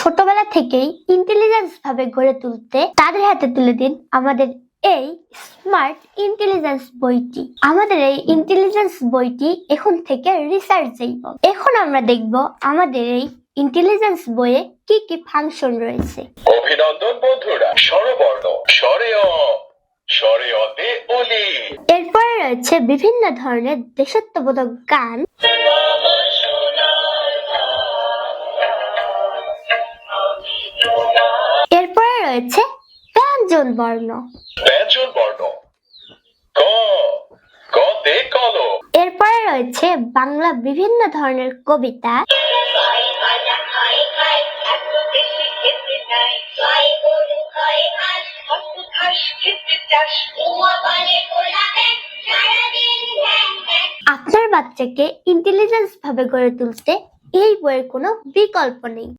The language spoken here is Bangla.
ছোটবেলা থেকেই ইন্টেলিজেন্স ভাবে গড়ে তুলতে তাদের হাতে তুলে দিন আমাদের এই স্মার্ট ইন্টেলিজেন্স বইটি। আমাদের এই ইন্টেলিজেন্স বইটি এখন থেকে রিসার্চ যাইব এখন আমরা দেখব আমাদের এই ইন্টেলিজেন্স বইয়ে কি কি ফাংশন রয়েছে। অভিনন্দন বন্ধুরা স্বরবর্ণ স্বরে এরপরে রয়েছে বিভিন্ন ধরনের দেশত্ববোধক গান। রয়েছে ব্যঞ্জন বর্ণ। ব্যঞ্জন বর্ণ। ক কল এরপরে রয়েছে বাংলা বিভিন্ন ধরনের কবিতা। আপনার বাচ্চাকে ইন্টেলিজেন্স ভাবে গড়ে তুলতে এই বইয়ের কোনো বিকল্প নেই।